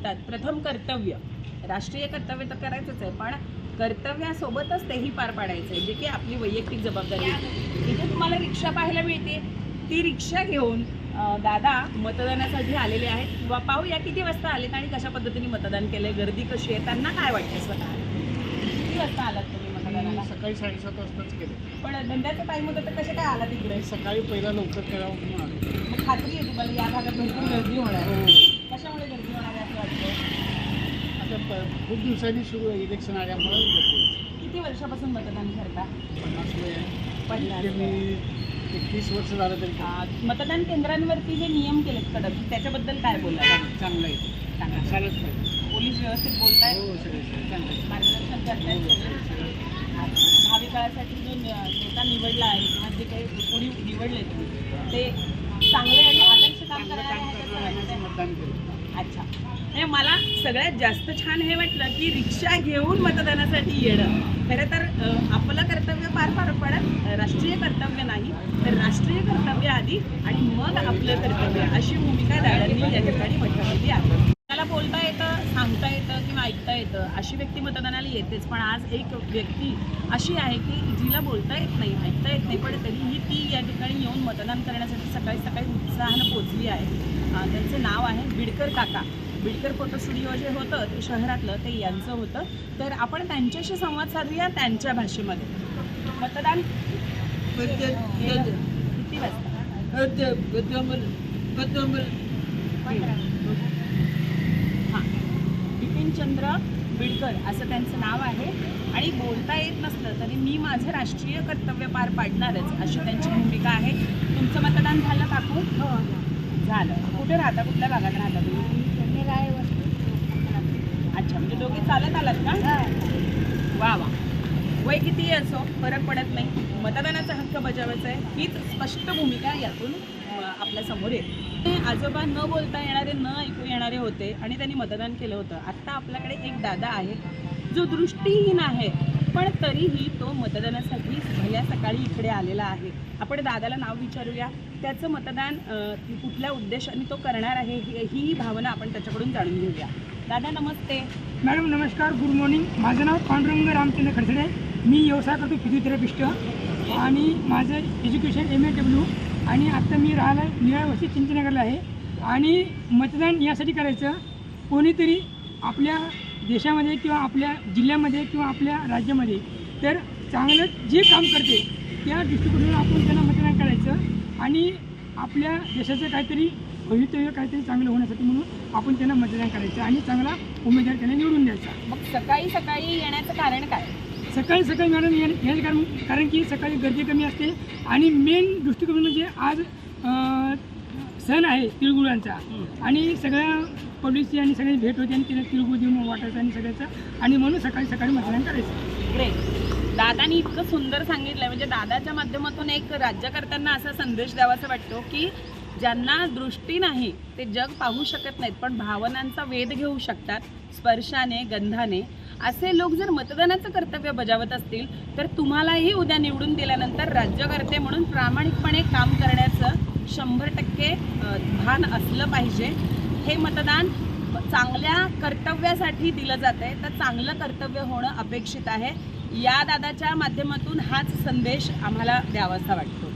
बोलतात प्रथम कर्तव्य. राष्ट्रीय कर्तव्य तर करायचंच आहे पण कर्तव्यासोबतच तेही पार पाडायचं आहे जे की आपली वैयक्तिक जबाबदारी आहे. इथे तुम्हाला रिक्षा पाहायला मिळते. ती रिक्षा घेऊन दादा मतदानासाठी आलेले आहेत. वा पाहूया किती वाजता आलेत आणि कशा पद्धतीने मतदान केलंय गर्दी कशी आहे त्यांना काय वाटतं स्वतः? किती वाजता आलात तुम्ही मतदानाला? सकाळी साडेसात वाजताच केले पण धंद्याचा टाईम होता तर कसे काय आला तिकडे सकाळी पहिला लवकर करावं खात्री आहे तुम्हाला या भागात भरपूर गर्दी होणार हो. आहे कशामुळे गर्दी होणार आहे असं वाटतं आता प- खूप दिवसांनी सुरू आहे इलेक्शन आल्यामुळे. किती वर्षापासून मतदान करता पन्नास वय आहे. पन्नास इतके मी एकवीस वर्ष झालं तरी मतदान केंद्रांवरती जे नियम केलेत कडक त्याच्याबद्दल काय बोलला चांगलं आहे सांगा चालत पाहिजे पोलीस व्यवस्थित बोलताय हो सगळे सगळे चांगलं आहे. मार्गदर्शन करतायत सगळे? अच्छा. भावी काळासाठी जो न- नेता निवडला आहे किंवा जे काही कोणी निवडले ते चांगले आणि आदर्श काम चांगलं करणारे काम आहेत असं करणाऱ्यांनाच वाटतंय? मतदान केलं अच्छा. हे मला सगळ्यात जास्त छान हे वाटलं की रिक्षा घेऊन मतदानासाठी येणं. खरं तर आपलं कर्तव्य पार पार पडत राष्ट्रीय कर्तव्य नाही तर राष्ट्रीय कर्तव्य आधी आणि मग आपलं कर्तव्य. अशी भूमिका दादांनी या ठिकाणी वठवलेली आहे त्याला बोलता येतं सांगता येतं किंवा ऐकता येतं अशी व्यक्ती मतदानाला येतेच पण आज एक व्यक्ती अशी आहे की जिला बोलता येत नाही ऐकता येत नाही पण तरीही ती या ठिकाणी येऊन मतदान करण्यासाठी सकाळी सकाळी उत्साहानं पोचली आहे. त्यांचं नाव आहे बिडकर काका. बिडकर फोटो स्टुडिओ जे होतं ते शहरातलं ते यांचं होतं. तर आपण त्यांच्याशी संवाद साधूया त्यांच्या भाषेमध्ये. मतदान. किती वाजता? हां. बिपिनचंद्र बिडकर असं त्यांचं नाव आहे. आणि बोलता येत नसलं तरी मी माझं राष्ट्रीय कर्तव्य पार पाडणारच अशी त्यांची भूमिका आहे. तुमचं मतदान झालं काकू झालं. कुठे राहता? कुठल्या भागात राहता तुम्ही? अच्छा म्हणजे दोघे चालत आलात का? वा वा. वय कितीही असो? फरक पडत नाही. मतदानाचा हक्क बजावायचा आहे. हीच स्पष्ट भूमिका यातून आपल्यासमोर येते. ते आजोबा न बोलता येणारे न ऐकू येणारे होते आणि त्यांनी मतदान केलं होतं. आत्ता आपल्याकडे एक दादा आहे जो दृष्टीहीन आहे पण तरीही तो मतदानासाठी भल्या सकाळी इकडे आलेला आहे. आपण दादाला नाव विचारूया. त्याचं मतदान कुठल्या उद्देशाने तो करणार आहे ही ही भावना आपण त्याच्याकडून जाणून घेऊया. दादा नमस्ते. मॅडम नमस्कार. Good morning. माझं नाव पांडुरंग रामचंद्र खडसडे मी व्यवसाय करतो फिजिओथेरपिस्ट. आणि माझं एज्युकेशन एम ए डब्ल्यू. आणि आत्ता मी राहायला निळा वस्ती चिंतनगरला आहे. आणि मतदान यासाठी करायचं कोणीतरी आपल्या देशामध्ये किंवा आपल्या जिल्ह्यामध्ये किंवा आपल्या राज्यामध्ये तर चांगलं जे काम करते त्या दृष्टिकोनातून आपण त्यांना मतदान करायचं आणि आपल्या देशाचं काहीतरी भवितव्य काहीतरी चांगलं होण्यासाठी म्हणून आपण त्यांना मतदान करायचं आणि चांगला उमेदवार त्यांना निवडून द्यायचा. मग सकाळी सकाळी येण्याचं कारण काय? सकाळी सकाळी मॅडम ये- येण्याचं कारण कारण की सकाळी गर्दी कमी असते. आणि मेन दृष्टिकोन म्हणजे आज सण आहे तिळगुळांचा. आणि सगळ्या पब्लिकची आणि सगळी भेट होते आणि तिला तिळगुळ देऊन वाटायचं आणि सगळ्याचं. आणि म्हणून सकाळी सकाळी मतदान करायचं. ग्रेट दादानी इतकं सुंदर सांगितलंय म्हणजे दादाच्या माध्यमातून एक राज्यकर्त्यांना असा संदेश द्यावासा वाटतो की ज्यांना दृष्टी नाही ते जग पाहू शकत नाहीत पण भावनांचा वेध घेऊ शकतात स्पर्शाने गंधाने. असे लोक जर मतदानाचं कर्तव्य बजावत असतील तर तुम्हालाही उद्या निवडून दिल्यानंतर राज्यकर्ते म्हणून प्रामाणिकपणे काम करण्याचं शंभर टक्के भान असलं पाहिजे. हे मतदान चांगल्या कर्तव्यासाठी दिलं जात आहे तर चांगलं कर्तव्य होणं अपेक्षित आहे. या दादाच्या माध्यमातून हाच संदेश आम्हाला द्यावासा वाटतो.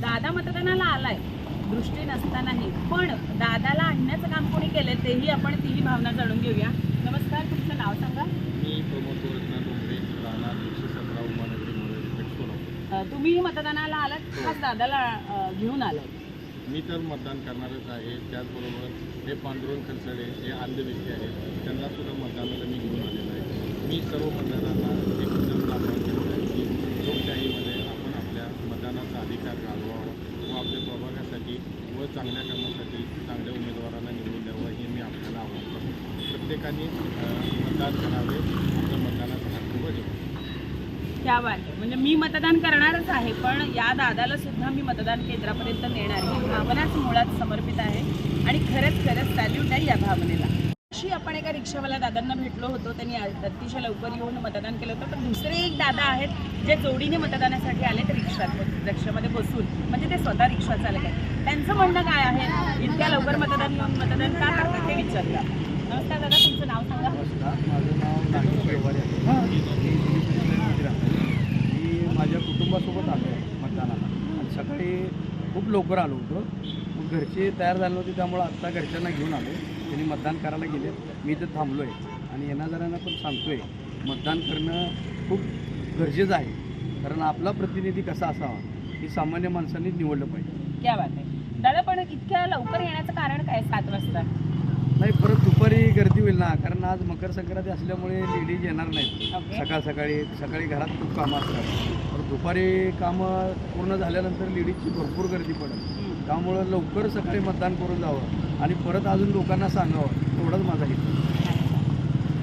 दादा मतदानाला आलाय. दृष्टी नसतानाही. पण दादाला आणण्याचं काम कोणी केलंय तेही आपण तीही भावना जाणून घेऊया. नमस्कार तुमचं नाव सांगा. मी प्रमोद गोरखनाथ डोंगरे राहणार एकशे सतरा उमानगरी मुळे सोलापूर. अ, तुम्हीही मतदानाला आलात खास दादाला घेऊन आलाय मी तर मतदान करणारच आहे त्याचबरोबर हे पांडुरंग खरसडे हे अंध व्यक्ती आहेत त्यांना सुद्धा मतदानाला मी घेऊन आलेलो आहे. मी सर्व मतदारांना एक आवाहन केलेलं आहे की लोकशाहीमध्ये आपण आपल्या मतदानाचा अधिकार घालवावा व आपल्या प्रभागासाठी व चांगल्या कामासाठी चांगल्या उमेदवारांना निवडून द्यावं हे मी आपल्याला आवाहन करतो. प्रत्येकाने मतदान करावे. आपल्या मतदानाचा हक्क बजावा त्या बात म्हणजे मी मतदान करणारच आहे पण या दादाला सुद्धा मी मतदान केंद्रापर्यंत नेणार ही भावनाच मुळात समर्पित आहे आणि खरंच खरंच सॅल्यूट आहे या भावनेला. अशी आपण एका रिक्षावाल्या दादांना भेटलो होतो. त्यांनी अतिशय लवकर येऊन मतदान केलं होतं. पण दुसरे एक दादा आहेत जे जोडीने मतदानासाठी आले ते रिक्षात रिक्षामध्ये बसून. म्हणजे ते स्वतः रिक्षा चालक आहेत. त्यांचं म्हणणं काय आहे? इतक्या लवकर मतदान येऊन मतदान का करतात ते विचारतात नमस्कार दादा तुमचं नाव सांगा. माझं नाव नागेश व्यवहारे आहे. मी माझ्या कुटुंबासोबत आलो आहे मतदानाला. आणि सकाळी खूप लवकर आलो होतो. मग घरचे तयार झाले होते त्यामुळं आत्ता घरच्यांना घेऊन आलो. त्यांनी मतदान करायला गेले मी इथं थांबलो आहे आणि येणाऱ्यांना पण सांगतो आहे मतदान करणं खूप गरजेचं आहे. कारण आपला प्रतिनिधी कसा असावा हे सामान्य माणसांनीच निवडलं पाहिजे. क्या बात आहे. दादा पण इतक्या लवकर येण्याचं कारण काय सात वाजता? नाही परत दुपारी गर्दी होईल ना कारण आज मकर संक्रांती असल्यामुळे लेडीज येणार नाहीत. सकाळ सकाळी सकाळी घरात खूप कामं असतात. तर दुपारी कामं पूर्ण झाल्यानंतर लेडीजची भरपूर गर्दी पडेल. त्यामुळं लवकर सकाळी मतदान करून जावं आणि परत अजून लोकांना सांगावं तेवढाच माझा हेतू.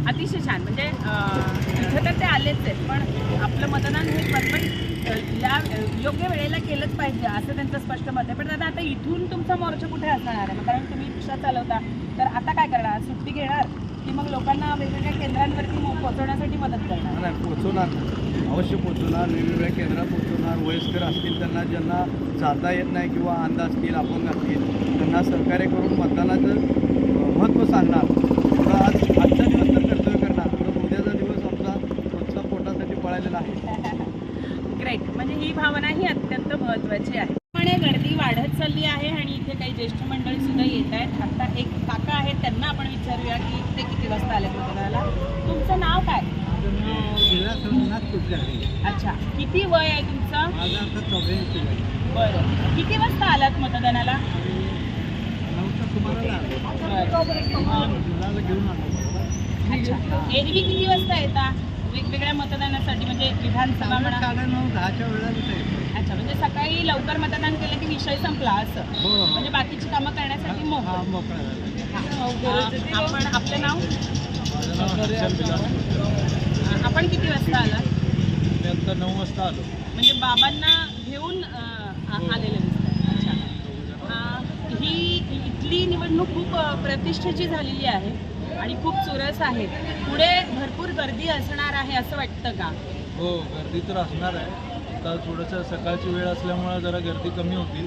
अतिशय छान. म्हणजे इथं तर ते आलेच आहेत पण आपलं मतदान हे परफेक्ट या योग्य वेळेला केलंच पाहिजे असं त्यांचं स्पष्ट मत आहे. पण दादा आता इथून तुमचा मोर्चा कुठे असणार आहे? कारण तुम्ही रिक्षा चालवता तर आता काय करणार? सुट्टी घेणार की मग लोकांना वेगवेगळ्या केंद्रांवरती पोहोचवण्यासाठी मदत करणार? नाही पोचवणार ना अवश्य पोचवणार वेगवेगळ्या केंद्रात पोचवणार वयस्कर असतील त्यांना ज्यांना जाता येत नाही किंवा अंध असतील अपंग असतील त्यांना सहकार्य करून मतदानाचं महत्त्व सांगणार. थोडं आज आजचा दिवस तर कर्तव्य करणार. परत उद्याचा दिवस आमचा रोजचा पोटासाठी पळालेला आहे. ग्रेट म्हणजे ही भावना ही अत्यंत महत्वाची आहे. गर्दी वाढत चालली आहे आणि इथे काही ज्येष्ठ मंडळी सुद्धा येत आहेत. आता एक काका आहेत त्यांना आपण विचारूया की ते किती वाजता आले मतदानाला तुमचं नाव काय? अच्छा किती वय आहे तुमचं? बरं. किती वाजता आलात मतदानाला? एरवी किती वाजता येता? वेगवेगळ्या मतदानासाठी म्हणजे विधानसभा म्हणा. दहाच्या वेळेला अच्छा म्हणजे सकाळी लवकर मतदान केलं की विषय संपला असं. हो म्हणजे बाकीची कामं करण्यासाठी मोकळं. मोकळा झाला. हा. आपण आपलं नाव? आपण किती वाजता आला नऊ वाजता आलो. म्हणजे बाबांना घेऊन अं, आ- आलेले दिसतात. अच्छा. अं, ही इथली निवडणूक खूप अं, प्रतिष्ठेची झालेली आहे आणि खूप चुरस आहे. पुढे भरपूर गर्दी असणार आहे असं वाटतं का? हो गर्दी तर असणार आहे. आता थोडंसं सकाळची वेळ असल्यामुळे जरा गर्दी कमी होती.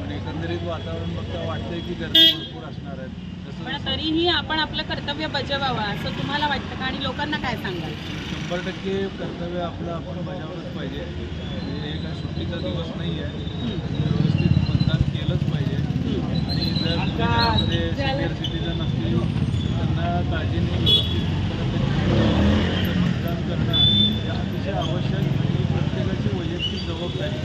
पण एकंदरीत वातावरण बघता वाटतंय की गर्दी भरपूर असणार आहे पण तरीही आपण आपलं कर्तव्य बजावावं असं तुम्हाला वाटतं का? आणि लोकांना काय सांगाल? शंभर टक्के कर्तव्य आपलं आपण बजावलंच पाहिजे. म्हणजे हे काय सुट्टीचा दिवस नाही आहे व्यवस्थित मतदान केलंच पाहिजे. आणि जर सिनियर सिटीजन असतील त्यांना काळजीने व्यवस्थित कुठपर्यंत मतदान करणं हे अतिशय आवश्यक आणि प्रत्येकाची वैयक्तिक जबाबदारी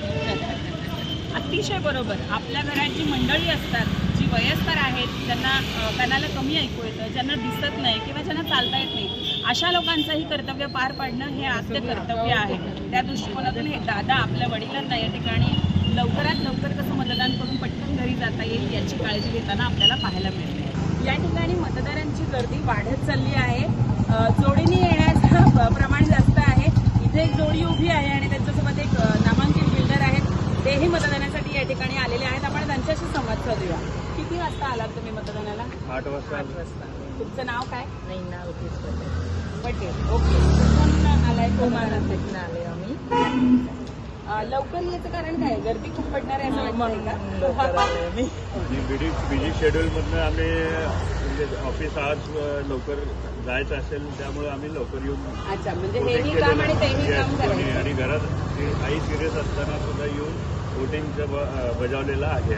अतिशय बरोबर. आपल्या घरात जी मंडळी असतात जी वयस्कर आहेत ज्यांना कानाला कमी ऐकू येतं ज्यांना दिसत नाही किंवा ज्यांना चालता येत नाही. अशा लोकांचंही कर्तव्य पार पाडणं हे आद्य कर्तव्य आहे. त्या दृष्टिकोनातून हे दादा आपल्या वडिलांना या ठिकाणी लवकरात लवकर कसं मतदान करून पटकन घरी जाता येईल याची काळजी घेताना आपल्याला पाहायला मिळते. या ठिकाणी मतदारांची गर्दी वाढत चालली आहे. जोडीने येण्याचं प्रमाण जास्त आहे. इथे एक जोडी उभी आहे आणि त्यांच्यासोबत एक अ, नामांकित बिल्डर आहेत तेही मतदानासाठी या ठिकाणी आलेले आहेत. आपण त्यांच्याशी संवाद साधूया. किती वाजता आलात तुम्ही मतदानाला? आठ वाजता. तुमचं नाव काय? महिना होतीच पटेल. ओके. कुठून आलाय? आले आम्ही? लवकर याचं कारण काय? गर्दी खूप पडणार आहे असं का? आले आम्ही. शेड्यूलमधनं आम्ही म्हणजे ऑफिस लवकर जायचं असेल त्यामुळे आम्ही लवकर येऊन अच्छा म्हणजे हेही काम आणि. तेही काम आणि- करायचं. आणि घरात आई सिरियस असताना सुद्धा येऊन वोटिंगचं बजावलेलं आहे.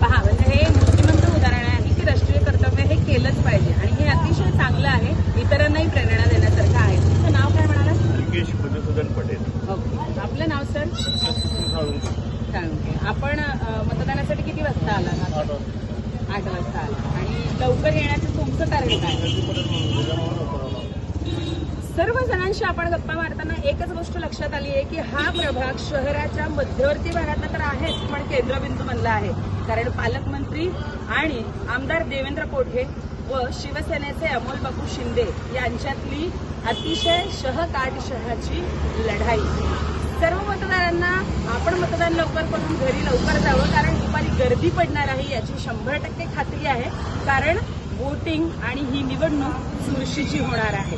पहा म्हणजे हे मूर्तिमंत उदाहरण आहे की राष्ट्रीय कर्तव्य हे केलंच पाहिजे. आणि हे अतिशय चांगलं आहे इतरांनाही प्रेरणा देण्यासारखं आहे. तुमचं नाव काय म्हणाला रिकेश मधुसूदन पटेल. ओके. आपलं नाव सर? सांगते आपण मतदानासाठी किती वाजता आला आठ वाजता. आला आणि लवकर येण्याचं तुमचं कारण काय सर्व जणांशी आपण गप्पा मारताना एकच गोष्ट लक्षात आली आहे की हा प्रभाग शहराच्या मध्यवर्ती भागातला तर आहेच पण केंद्रबिंदू बनला आहे. कारण पालकमंत्री आणि आमदार देवेंद्र कोठे व शिवसेनेचे अमोल बापू शिंदे यांच्यातली अतिशय शहकाट शहाची लढाई. सर्व मतदारांना आपण मतदान लवकर करून घरी लवकर जावं कारण दुपारी गर्दी पडणार आहे याची शंभर टक्के खात्री आहे. कारण वोटिंग आणि ही निवडणूक चुरशीची होणार आहे.